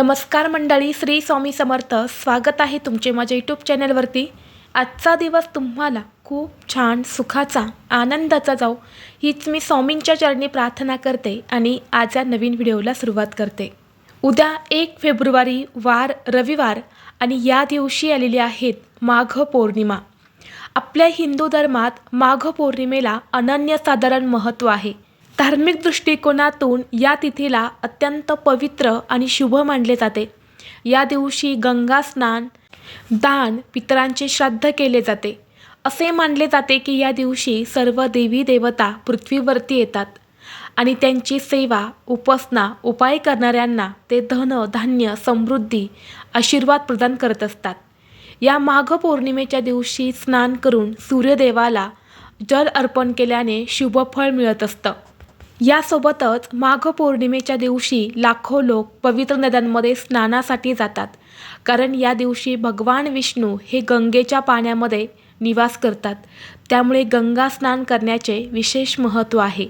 नमस्कार मंडळी श्री स्वामी समर्थ. स्वागत आहे तुमचे माझ्या यूट्यूब चॅनलवरती आजचा दिवस तुम्हाला खूप छान सुखाचा आनंदाचा जाऊ हीच मी स्वामींच्या चरणी प्रार्थना करते आणि आज या नवीन व्हिडिओला सुरुवात करते. उद्या एक फेब्रुवारी वार रविवार आणि या दिवशी आलेली आहेत माघ पौर्णिमा. आपल्या हिंदू धर्मात माघ पौर्णिमेला अनन्यसाधारण महत्त्व आहे. धार्मिक दृष्टिकोनातून या तिथीला अत्यंत पवित्र आणि शुभ मानले जाते. या दिवशी गंगा स्नान दान पितरांचे श्राद्ध केले जाते. असे मानले जाते की या दिवशी सर्व देवी देवता पृथ्वीवरती येतात आणि त्यांची सेवा उपासना उपाय करणाऱ्यांना ते धन धान्य समृद्धी आशीर्वाद प्रदान करत असतात. या माघ पौर्णिमेच्या दिवशी स्नान करून सूर्यदेवाला जल अर्पण केल्याने शुभफळ मिळत असतं. यासोबतच माघ पौर्णिमेच्या दिवशी लाखो लोक पवित्र नद्यांमध्ये स्नानासाठी जातात. कारण या दिवशी भगवान विष्णू हे गंगेच्या पाण्यामध्ये निवास करतात. त्यामुळे गंगा स्नान करण्याचे विशेष महत्त्व आहे.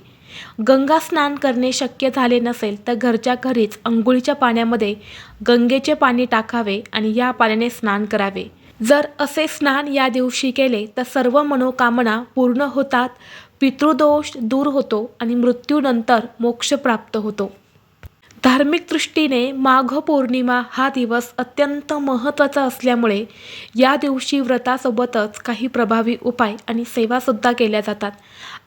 गंगा स्नान करणे शक्य झाले नसेल तर घरच्या घरीच अंघोळीच्या पाण्यामध्ये गंगेचे पाणी टाकावे आणि या पाण्याने स्नान करावे. जर असे स्नान या दिवशी केले तर सर्व मनोकामना पूर्ण होतात. पितृदोष दूर होतो आणि मृत्यूनंतर मोक्ष प्राप्त होतो. धार्मिक दृष्टीने माघ पौर्णिमा हा दिवस अत्यंत महत्त्वाचा असल्यामुळे या दिवशी व्रतासोबतच काही प्रभावी उपाय आणि सेवासुद्धा केल्या जातात.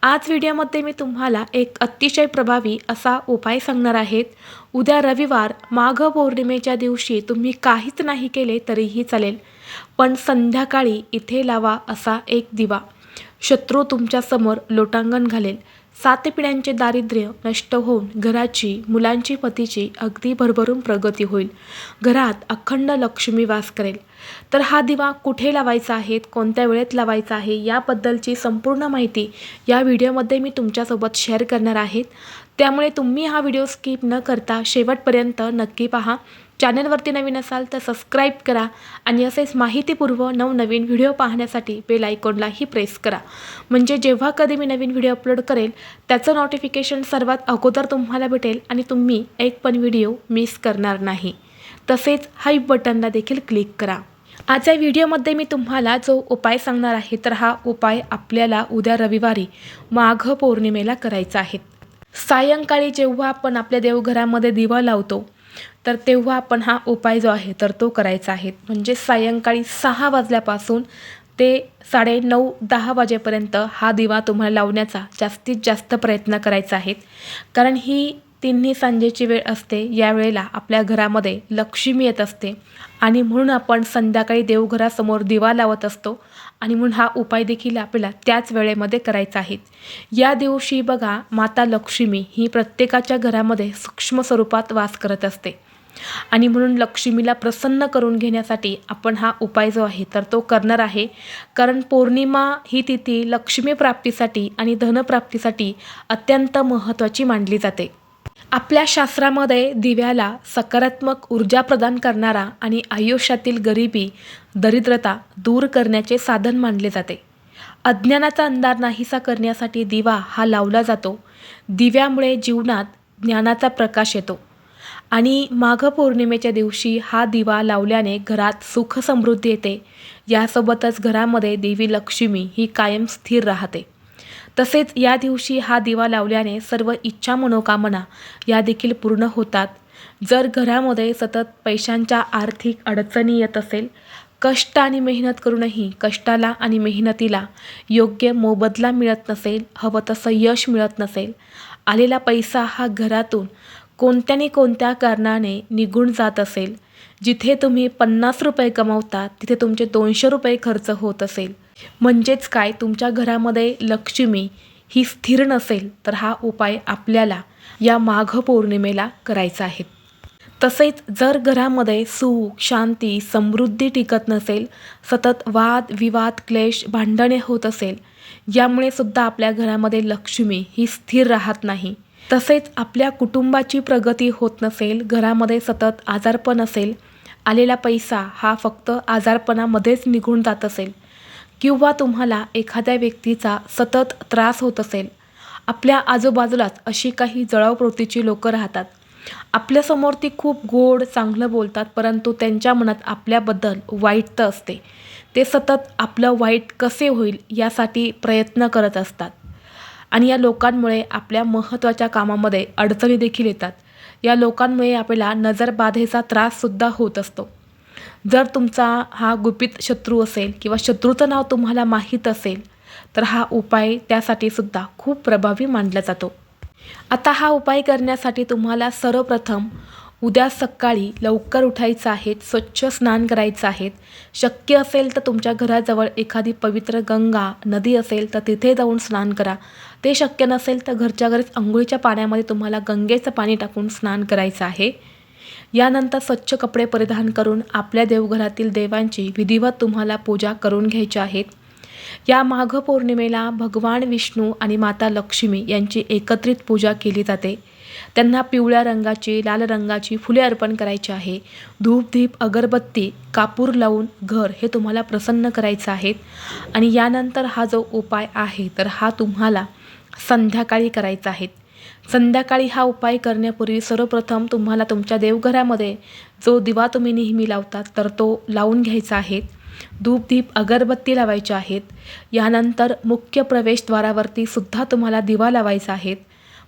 आज व्हिडिओमध्ये मी तुम्हाला एक अतिशय प्रभावी असा उपाय सांगणार आहेत. उद्या रविवार माघ पौर्णिमेच्या दिवशी तुम्ही काहीच नाही केले तरीही चालेल. पण संध्याकाळी इथे लावा असा एक दिवा. शत्रू तुमच्यासमोर लोटांगण घालेल. सात पिढ्यांचे दारिद्र्य नष्ट होऊन घराची मुलांची पतीची अगदी भरभरून प्रगती होईल. घरात अखंड लक्ष्मी वास करेल. तर हा दिवा कुठे लावायचा आहे कोणत्या वेळेत लावायचा आहे याबद्दलची संपूर्ण माहिती या व्हिडिओमध्ये मी तुमच्यासोबत शेअर करणार आहेत त्यामुळे तुम्ही हा व्हिडिओ स्किप न करता शेवटपर्यंत नक्की पहा. चॅनलवरती नवीन असाल तर सबस्क्राईब करा आणि असेच माहितीपूर्व नवनवीन व्हिडिओ पाहण्यासाठी बेल आयकॉनलाही प्रेस करा. म्हणजे जेव्हा कधी मी नवीन व्हिडिओ अपलोड करेल त्याचं नोटिफिकेशन सर्वात अगोदर तुम्हाला भेटेल आणि तुम्ही एक पण व्हिडिओ मिस करणार नाही. तसेच हाईप बटनला देखील क्लिक करा. आजच्या व्हिडिओमध्ये मी तुम्हाला जो उपाय सांगणार आहे तर हा उपाय आपल्याला उद्या रविवारी माघ पौर्णिमेला करायचा आहे. सायंकाळी जेव्हा आपण आपल्या देवघरामध्ये दिवा लावतो तर तेव्हा आपण हा उपाय जो आहे तर तो करायचा आहे. म्हणजे सायंकाळी सहा वाजल्यापासून ते साडे नऊ दहा वाजेपर्यंत हा दिवा तुम्हाला लावण्याचा जास्तीत जास्त प्रयत्न करायचा आहे. कारण ही तिन्ही सांजेची वेळ असते या वेळेला आपल्या घरामध्ये लक्ष्मी येत असते. आणि म्हणून आपण संध्याकाळी देवघरासमोर दिवा लावत असतो. आणि म्हणून हा उपाय देखील आपल्याला त्याच वेळेमध्ये करायचा आहे. या दिवशी बघा माता लक्ष्मी ही प्रत्येकाच्या घरामध्ये सूक्ष्म स्वरूपात वास करत असते. आणि म्हणून लक्ष्मीला प्रसन्न करून घेण्यासाठी आपण हा उपाय जो आहे तर तो करणार आहे. कारण पौर्णिमा ही तिथी लक्ष्मी प्राप्तीसाठी आणि धनप्राप्तीसाठी अत्यंत महत्त्वाची मानली जाते. आपल्या शास्त्रामध्ये दिव्याला सकारात्मक ऊर्जा प्रदान करणारा आणि आयुष्यातील गरिबी दरिद्रता दूर करण्याचे साधन मानले जाते. अज्ञानाचा अंधार नाहीसा करण्यासाठी दिवा हा लावला जातो. दिव्यामुळे जीवनात ज्ञानाचा प्रकाश येतो. आणि माघ पौर्णिमेच्या दिवशी हा दिवा लावल्याने घरात सुख समृद्धी येते. यासोबतच घरामध्ये देवी लक्ष्मी ही कायम स्थिर राहते. तसेच या दिवशी हा दिवा लावल्याने सर्व इच्छा मनोकामना या देखील पूर्ण होतात. जर घरामध्ये सतत पैशांच्या आर्थिक अडचणी येत असेल कष्ट आणि मेहनत करूनही कष्टाला आणि मेहनतीला योग्य मोबदला मिळत नसेल हवं तसं यश मिळत नसेल आलेला पैसा हा घरातून कोणत्याने कोणत्या कारणाने निघून जात असेल जिथे तुम्ही पन्नास रुपये कमवता तिथे तुमचे दोनशे रुपये खर्च होत असेल म्हणजेच काय? तुमच्या घरामध्ये लक्ष्मी ही स्थिर नसेल तर हा उपाय आपल्याला या माघ पौर्णिमेला करायचा आहे. तसेच जर घरामध्ये सुख शांती समृद्धी टिकत नसेल सतत वाद विवाद क्लेश भांडणे होत असेल यामुळे सुद्धा आपल्या घरामध्ये लक्ष्मी ही स्थिर राहत नाही. तसेच आपल्या कुटुंबाची प्रगती होत नसेल घरामध्ये सतत आजारपण असेल आलेला पैसा हा फक्त आजारपणामध्येच निघून जात असेल किंवा तुम्हाला एखाद्या व्यक्तीचा सतत त्रास होत असेल आपल्या आजूबाजूलाच अशी काही जळाव प्रवृत्तीची लोकं राहतात. आपल्यासमोर ती खूप गोड चांगलं बोलतात परंतु त्यांच्या मनात आपल्याबद्दल वाईट तर असते. ते सतत आपलं वाईट कसे होईल यासाठी प्रयत्न करत असतात. आणि या लोकांमुळे आपल्या महत्त्वाच्या कामामध्ये अडचणी देखील येतात. या लोकांमुळे आपल्याला नजरबाधेचा त्राससुद्धा होत असतो. जर तुमचा हा गुपित शत्रू असेल किंवा शत्रूचं नाव तुम्हाला माहीत असेल तर हा उपाय त्यासाठी सुद्धा खूप प्रभावी मानला जातो. आता हा उपाय करण्यासाठी तुम्हाला सर्वप्रथम उद्या सकाळी लवकर उठायचं आहे स्वच्छ स्नान करायचं आहे. शक्य असेल तर तुमच्या घराजवळ एखादी पवित्र गंगा नदी असेल तर तिथे जाऊन स्नान करा. ते शक्य नसेल तर घरच्या घरीच आंघोळीच्या पाण्यामध्ये तुम्हाला गंगेचं पाणी टाकून स्नान करायचं आहे. यानंतर स्वच्छ कपडे परिधान करून आपल्या देवघरातील देवांची विधिवत तुम्हाला पूजा करून घ्यायची आहेत. या माघ पौर्णिमेला भगवान विष्णू आणि माता लक्ष्मी यांची एकत्रित पूजा केली जाते. त्यांना पिवळ्या रंगाची लाल रंगाची फुले अर्पण करायची आहे. धूपधीप अगरबत्ती कापूर लावून घर हे तुम्हाला प्रसन्न करायचं आहे आणि यानंतर हा जो उपाय आहे तर हा तुम्हाला संध्याकाळी करायचा आहे. संध्याकाळी हा उपाय करण्यापूर्वी सर्वप्रथम तुम्हाला तुमच्या देवघरामध्ये जो दिवा तुम्ही नेहमी लावतात तर तो लावून घ्यायचा आहे. धूप दीप अगरबत्ती लावायच्या आहेत. यानंतर मुख्य प्रवेशद्वारावरती सुद्धा तुम्हाला दिवा लावायचा आहे.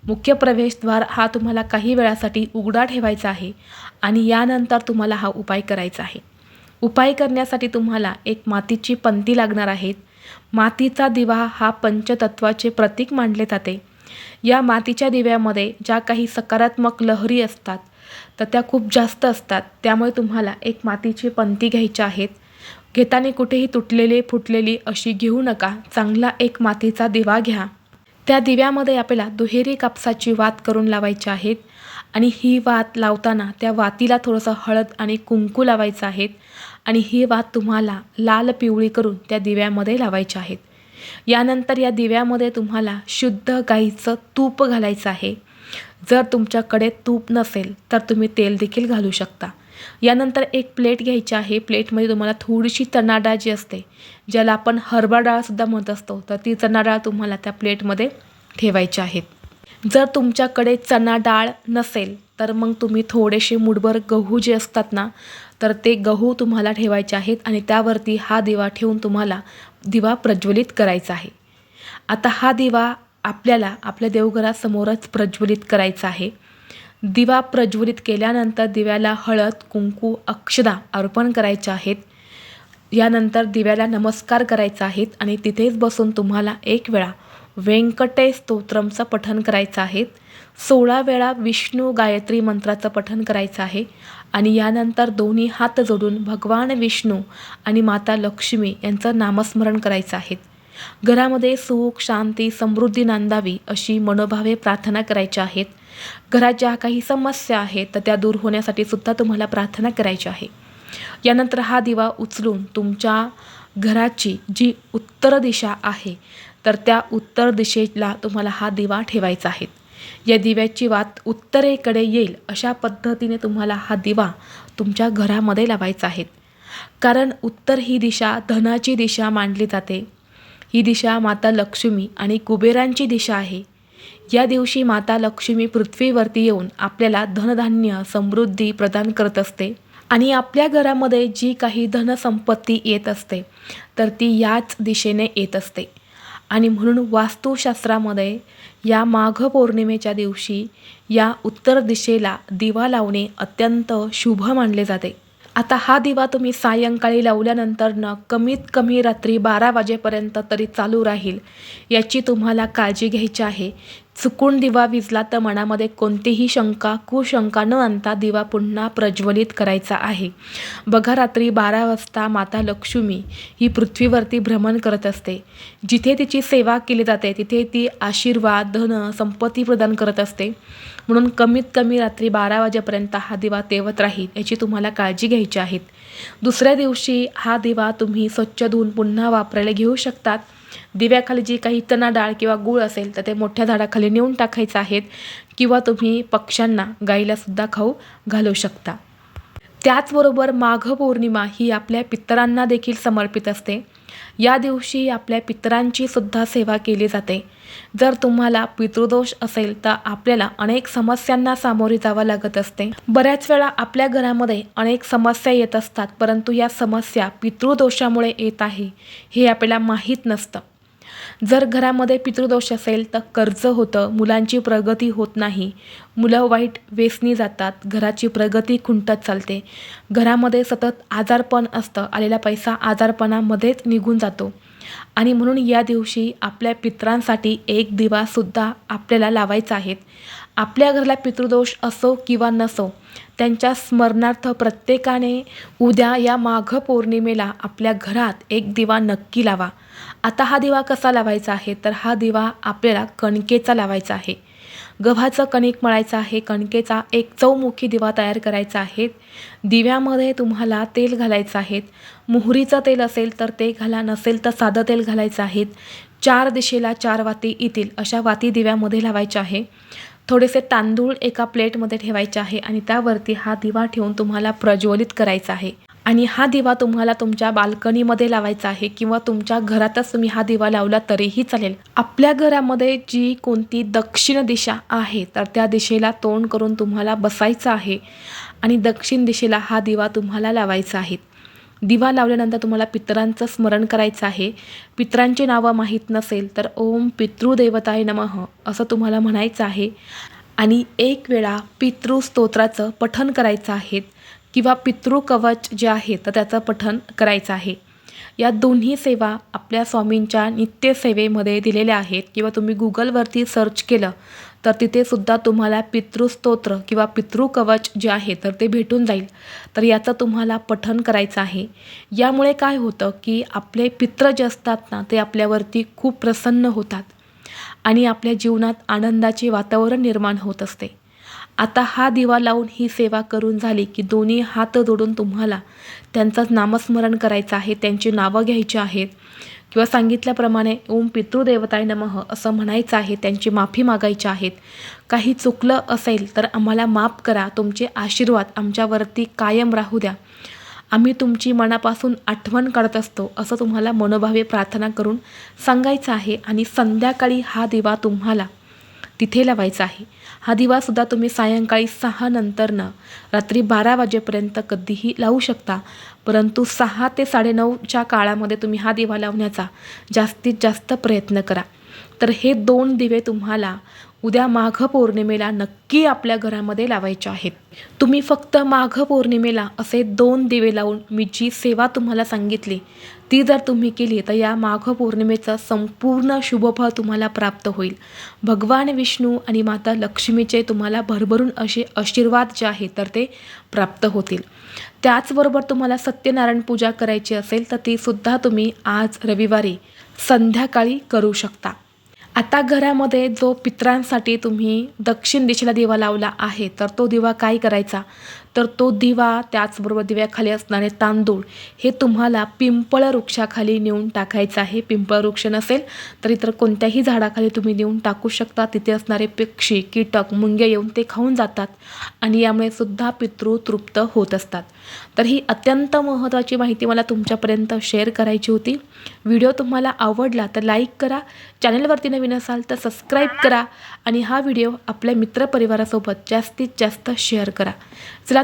मुख्य प्रवेशद्वार हा तुम्हाला काही वेळासाठी उघडा ठेवायचा आहे आणि यानंतर तुम्हाला हा उपाय करायचा आहे. उपाय करण्यासाठी तुम्हाला एक मातीची पंती लागणार आहेत. मातीचा दिवा हा पंचतत्वाचे प्रतीक मानले जाते. या मातीच्या दिव्यामध्ये ज्या काही सकारात्मक लहरी असतात तर त्या खूप जास्त असतात. त्यामुळे तुम्हाला एक मातीची पंती घ्यायच्या आहेत. घेताना कुठेही तुटलेली फुटलेली अशी घेऊ नका. चांगला एक मातीचा दिवा घ्या. त्या दिव्यामध्ये आपल्याला दुहेरी कापसाची वात करून लावायची आहेत आणि ही वात लावताना त्या वातीला थोडंसं हळद आणि कुंकू लावायचं आहेत आणि ही वात तुम्हाला लाल पिवळी करून त्या दिव्यामध्ये लावायची आहेत. यानंतर या दिव्यामध्ये तुम्हाला शुद्ध गाईचं तूप घालायचं आहे. जर तुमच्याकडे तूप नसेल तर तुम्ही तेल देखील घालू शकता. यानंतर एक प्लेट घ्यायची आहे. प्लेटमध्ये तुम्हाला थोडीशी चणा डाळ जी असते ज्याला आपण हरभरा डाळसुद्धा म्हणत असतो तर ती चणा डाळ तुम्हाला त्या प्लेटमध्ये ठेवायची आहेत जर तुमच्याकडे चणा डाळ नसेल तर मग तुम्ही थोडेसे मुठभर गहू जे असतात ना तर ते गहू तुम्हाला ठेवायचे आहेत आणि त्यावरती हा दिवा ठेवून तुम्हाला दिवा प्रज्वलित करायचा आहे. आता हा दिवा आपल्याला आपल्या देवघरासमोरच प्रज्वलित करायचा आहे. दिवा प्रज्वलित केल्यानंतर दिव्याला हळद कुंकू अक्षदा अर्पण करायच्या आहेत. यानंतर दिव्याला नमस्कार करायचा आहेत आणि तिथेच बसून तुम्हाला एक वेळा व्यंकटेश स्तोत्रमचं पठण करायचं आहे. सोळा वेळा विष्णू गायत्री मंत्राचं पठण करायचं आहे. आणि यानंतर दोन्ही हात जोडून भगवान विष्णू आणि माता लक्ष्मी यांचं नामस्मरण करायचं आहे. घरामध्ये सुख शांती समृद्धी नांदावी अशी मनोभावे प्रार्थना करायच्या आहेत. घरात ज्या काही समस्या आहेत तर त्या दूर होण्यासाठी सुद्धा तुम्हाला प्रार्थना करायची आहे. यानंतर हा दिवा उचलून तुमच्या घराची जी उत्तर दिशा आहे तर त्या उत्तर दिशेला तुम्हाला हा दिवा ठेवायचा आहे. या दिव्याची वात उत्तरेकडे येईल अशा पद्धतीने तुम्हाला हा दिवा तुमच्या घरामध्ये लावायचा आहे. कारण उत्तर ही दिशा धनाची दिशा मानली जाते. ही दिशा माता लक्ष्मी आणि कुबेरांची दिशा आहे. या दिवशी माता लक्ष्मी पृथ्वीवरती येऊन आपल्याला धनधान्य समृद्धी प्रदान करत असते आणि आपल्या घरामध्ये जी काही धनसंपत्ती येत असते तर ती याच दिशेने येत असते. आणि म्हणून वास्तुशास्त्रामध्ये या माघ पौर्णिमेच्या दिवशी या उत्तर दिशेला दिवा लावणे अत्यंत शुभ मानले जाते. आता हा दिवा तुम्ही सायंकाळी लावल्यानंतर न कमीत कमी रात्री बारा वाजेपर्यंत तरी चालू राहील याची तुम्हाला काळजी घ्यायची आहे. चुकून दिवा विजला तर मनामध्ये कोणतीही शंका कुशंका न आणता दिवा पुन्हा प्रज्वलित करायचा आहे. बघा रात्री बारा वाजता माता लक्ष्मी ही पृथ्वीवरती भ्रमण करत असते. जिथे तिची सेवा केली जाते तिथे ती आशीर्वाद धन संपत्ती प्रदान करत असते. म्हणून कमीत कमी रात्री बारा वाजेपर्यंत हा दिवा तेवत राहील याची तुम्हाला काळजी घ्यायची आहेत दुसऱ्या दिवशी हा दिवा तुम्ही स्वच्छ धुवून पुन्हा वापरायला घेऊ शकतात. दिव्याखाली जी काही चणा डाळ किंवा गूळ असेल तर ते मोठ्या झाडाखाली नेऊन टाकायचं आहेत किंवा तुम्ही पक्ष्यांना गाईलासुद्धा खाऊ घालू शकता. त्याचबरोबर माघ पौर्णिमा ही आपल्या पितरांना देखील समर्पित असते. या दिवशी आपल्या पितरांची सुद्धा सेवा केली जाते. जर तुम्हाला पितृदोष असेल तर आपल्याला अनेक समस्यांना सामोरे जावं लागत असते. बऱ्याच वेळा आपल्या घरामध्ये अनेक समस्या येत असतात परंतु या समस्या पितृदोषामुळे येत आहे हे आपल्याला माहीत नसतं. जर घरामध्ये पितृदोष असेल तर कर्ज होतं मुलांची प्रगती होत नाही. मुलं वाईट वेसनी जातात घराची प्रगती खुंटत चालते. घरामध्ये सतत आजारपण असतं आलेला पैसा आजारपणामध्येच निघून जातो. आणि म्हणून या दिवशी आपल्या पितरांसाठी एक दिवासुद्धा आपल्याला लावायचा आहे. आपल्या घराला पितृदोष असो किंवा नसो त्यांच्या स्मरणार्थ प्रत्येकाने उद्या या माघ पौर्णिमेला आपल्या घरात एक दिवा नक्की लावा. आता हा दिवा कसा लावायचा आहे? तर हा दिवा आपल्याला कणकेचा लावायचा आहे. गव्हाचं कणिक मळायचं आहे. कणकेचा एक चौमुखी दिवा तयार करायचा आहे. दिव्यामध्ये तुम्हाला तेल घालायचं आहे. मोहरीचं तेल असेल तर ते घाला नसेल तर साधं तेल घालायचं आहे. चार दिशेला चार वाती येतील अशा वाती दिव्यामध्ये लावायच्या आहे. थोडेसे तांदूळ एका प्लेटमध्ये ठेवायचे आहे आणि त्यावरती हा दिवा ठेवून तुम्हाला प्रज्वलित करायचा आहे. आणि हा दिवा तुम्हाला तुमच्या बाल्कनीमध्ये लावायचा आहे किंवा तुमच्या घरातच तुम्ही हा दिवा लावला तरीही चालेल. आपल्या घरामध्ये जी कोणती दक्षिण दिशा आहे तर त्या दिशेला तोंड करून तुम्हाला बसायचं आहे आणि दक्षिण दिशेला हा दिवा तुम्हाला लावायचा आहे. दिवा लावल्यानंतर तुम्हाला पितरांचं स्मरण करायचं आहे. पितरांची नावं माहीत नसेल तर ओम पितृदेवताय नमः असं तुम्हाला म्हणायचं आहे. आणि एक वेळा पितृस्तोत्राचं पठन करायचं आहे किंवा पितृकवच जे आहे तर त्याचं पठन करायचं आहे. या दोन्ही सेवा आपल्या स्वामींच्या नित्यसेवेमध्ये दिलेल्या आहेत. किंवा तुम्ही गुगलवरती सर्च केलं तर तिथे सुद्धा तुम्हाला पितृस्तोत्र किंवा पितृकवच जे आहे तर ते भेटून जाईल. तर याचं तुम्हाला पठण करायचं आहे. यामुळे काय होतं की आपले पित्र जे असतात ना ते आपल्यावरती खूप प्रसन्न होतात आणि आपल्या जीवनात आनंदाचे वातावरण निर्माण होत असते. आता हा दिवा लावून ही सेवा करून झाली की दोन्ही हात जोडून तुम्हाला त्यांचं नामस्मरण करायचं आहे त्यांची नावं घ्यायची आहेत. किंवा सांगितल्याप्रमाणे ओम पितृदेवताय नमः असं म्हणायचं आहे त्यांची माफी मागायची आहेत. काही चुकलं असेल तर आम्हाला माफ करा तुमचे आशीर्वाद आमच्यावरती कायम राहू द्या. आम्ही तुमची मनापासून आठवण काढत असतो असं तुम्हाला मनोभावे प्रार्थना करून सांगायचं आहे आणि संध्याकाळी हा दिवा तुम्हाला तिथे लावायचा आहे. हा दिवासुद्धा तुम्ही सायंकाळी सहा नंतरनं रात्री बारा वाजेपर्यंत कधीही लावू शकता. परंतु सहा ते साडेनऊच्या काळामध्ये तुम्ही हा दिवा लावण्याचा जास्तीत जास्त प्रयत्न करा. तर हे दोन दिवे तुम्हाला उद्या माघ पौर्णिमेला नक्की आपल्या घरामध्ये लावायचे आहेत. तुम्ही फक्त माघ पौर्णिमेला असे दोन दिवे लावून मी जी सेवा तुम्हाला सांगितली ती जर तुम्ही केली तर या माघ पौर्णिमेचं संपूर्ण शुभफळ तुम्हाला प्राप्त होईल. भगवान विष्णू आणि माता लक्ष्मीचे तुम्हाला भरभरून असे आशीर्वाद जे आहे तर ते प्राप्त होतील. त्याचबरोबर तुम्हाला सत्यनारायण पूजा करायची असेल तर ती सुद्धा तुम्ही आज रविवारी संध्याकाळी करू शकता. आता घरामध्ये जो पित्रांसाठी तुम्ही दक्षिण दिशेला दिवा लावला आहे तर तो दिवा काय करायचा? तर तो दिवा त्याचबरोबर दिव्याखाली असणारे तांदूळ हे तुम्हाला पिंपळ वृक्षाखाली नेऊन टाकायचं आहे. पिंपळ वृक्ष नसेल तर इतर कोणत्याही झाडाखाली तुम्ही नेऊन टाकू शकता. तिथे असणारे पक्षी कीटक मुंग्या येऊन ते खाऊन जातात आणि यामुळे सुद्धा पितृ तृप्त होत असतात. तर ही अत्यंत महत्त्वाची माहिती मला तुमच्यापर्यंत शेअर करायची होती. व्हिडिओ तुम्हाला आवडला तर लाईक करा. चॅनलवरती नवीन असाल तर सबस्क्राईब करा आणि हा व्हिडिओ आपल्या मित्रपरिवारासोबत जास्तीत जास्त शेअर करा. चला